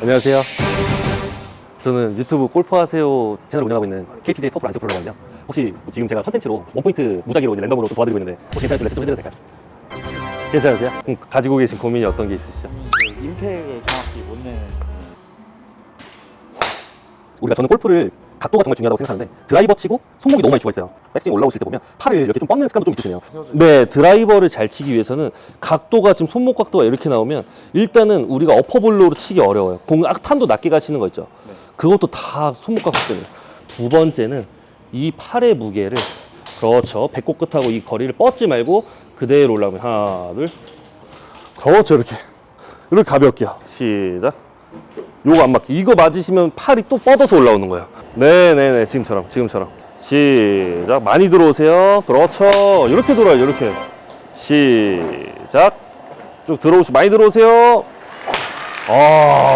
안녕하세요. 저는 유튜브 골프하세요 채널 운영하고 있는 KPJ 터프 안세 프로그램이거든요. 혹시 지금 제가 컨텐츠로 원포인트 무작위로 이제 랜덤으로 좀 도와드리고 있는데 혹시 괜찮으시면 레슨 좀 해드려도 될까요? 괜찮으세요? 그럼 가지고 계신 고민이 어떤 게 있으시죠? 임팩을 정확히 못 내는 우리가 저는 골프를 각도가 정말 중요하다고 생각하는데 드라이버 치고 손목이 너무 많이 죽어 있어요. 백스윙 올라오실 때 보면 팔을 이렇게 좀 뻗는 습관도 좀 있으시네요. 네, 드라이버를 잘 치기 위해서는 각도가 지금 손목 각도가 이렇게 나오면 일단은 우리가 어퍼볼로로 치기 어려워요. 공 악탄도 낮게 가시는 거 있죠. 네. 그것도 다 손목 각도 때문에. 두 번째는 이 팔의 무게를 그렇죠. 배꼽 끝하고 이 거리를 뻗지 말고 그대로 올라오면 하나, 둘. 그렇죠. 이렇게. 이렇게 가볍게요. 시작. 요거 안 맞게. 이거 맞으시면 팔이 또 뻗어서 올라오는 거예요. 네네네. 지금처럼, 지금처럼. 시작. 많이 들어오세요. 그렇죠. 이렇게 돌아요. 이렇게. 시작. 쭉 들어오시, 많이 들어오세요. 아.